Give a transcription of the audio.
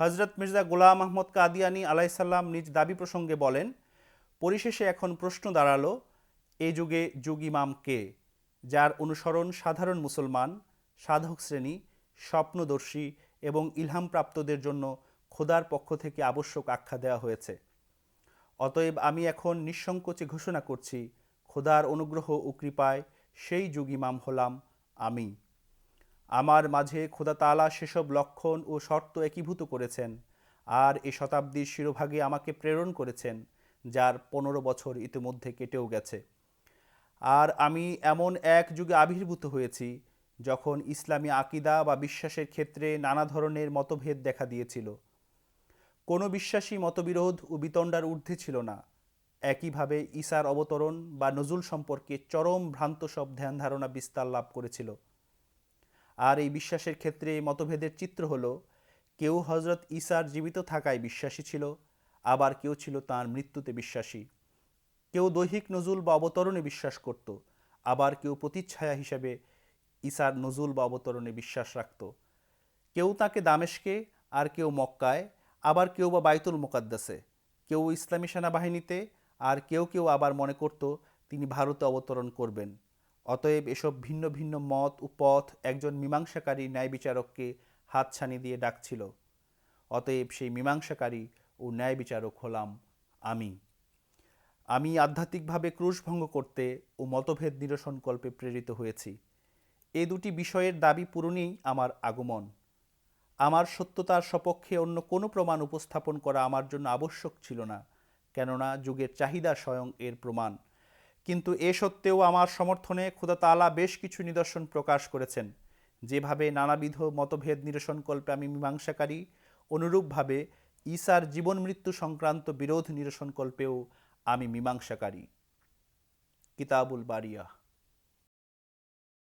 হজরত মির্জা গোলাম আহমদ কাদিয়ানি আলাইসাল্লাম নিজ দাবি প্রসঙ্গে বলেন, পরিশেষে এখন প্রশ্ন দাঁড়াল, এ যুগে যুগ ইমাম কে? যার অনুসরণ সাধারণ মুসলমান, সাধক শ্রেণি, স্বপ্নদর্শী এবং ইলহামপ্রাপ্তদের জন্য খোদার পক্ষ থেকে আবশ্যক আখ্যা দেওয়া হয়েছে। অতএব আমি এখন নিঃসংকোচে ঘোষণা করছি, খোদার অনুগ্রহ ও কৃপায় সেই যুগ ইমাম হলাম আমি। আমার মাঝে খোদা তালা সেসব লক্ষণ ও শর্ত একীভূত করেছেন আর এ শতাব্দীর শিরোভাগে আমাকে প্রেরণ করেছেন, যার পনেরো বছর ইতিমধ্যে কেটেও গেছে। আর আমি এমন এক যুগে আবির্ভূত হয়েছি, যখন ইসলামী আকিদা বা বিশ্বাসের ক্ষেত্রে নানা ধরনের মতভেদ দেখা দিয়েছিল। কোনো বিশ্বাসী মতবিরোধ ও বিতণ্ডার ঊর্ধ্বে ছিল না। একইভাবে ঈসার অবতরণ বা নজুল সম্পর্কে চরম ভ্রান্ত সব ধ্যান ধারণা বিস্তার লাভ করেছিল। আর এই বিশ্বাসের ক্ষেত্রে মতভেদের চিত্র হলো, কেউ হজরত ঈসার জীবিত থাকায় বিশ্বাসী ছিল, আবার কেউ ছিল তার মৃত্যুতে বিশ্বাসী। কেউ দৈহিক নজুল বা অবতরণে বিশ্বাস করত, আবার কেউ প্রতিচ্ছায়া হিসেবে ঈসার নজুল বা অবতরণে বিশ্বাস রাখত। কেউ তাকে দামেশকে আর কেউ মক্কায়, আবার কেউ বা বাইতুল মোকাদ্দাসে। কেউ ইসলামী সেনাবাহিনীতে, আর কেউ কেউ আবার মনে করত, তিনি ভারতে অবতরণ করবেন। অতএব এসব ভিন্ন ভিন্ন মত ও পথ একজন মীমাংসাকারী ন্যায় বিচারককে হাতছানি দিয়ে ডাকছিল। অতএব সেই মীমাংসাকারী ও ন্যায় বিচারক হলাম আমি। আমি আধ্যাত্মিকভাবে ক্রুশ ভঙ্গ করতে ও মতভেদ নিরসন কল্পে প্রেরিত হয়েছি। এ দুটি বিষয়ের দাবি পূরণেই আমার আগমন। আমার সত্যতার সপক্ষে অন্য কোনো প্রমাণ উপস্থাপন করা আমার জন্য আবশ্যক ছিল না, কেননা যুগের চাহিদা স্বয়ং এর প্রমাণ। কিন্তু এ সত্ত্বেও আমার সমর্থনে খোদা তালা বেশ কিছু নিদর্শন প্রকাশ করেছেন। যেভাবে নানাবিধ মতভেদ নিরসনকল্পে আমি মীমাংসাকারী, অনুরূপভাবে ইসার জীবন মৃত্যু সংক্রান্ত বিরোধ নিরসনকল্পেও আমি মীমাংসাকারী। কিতাবুল বারিয়া।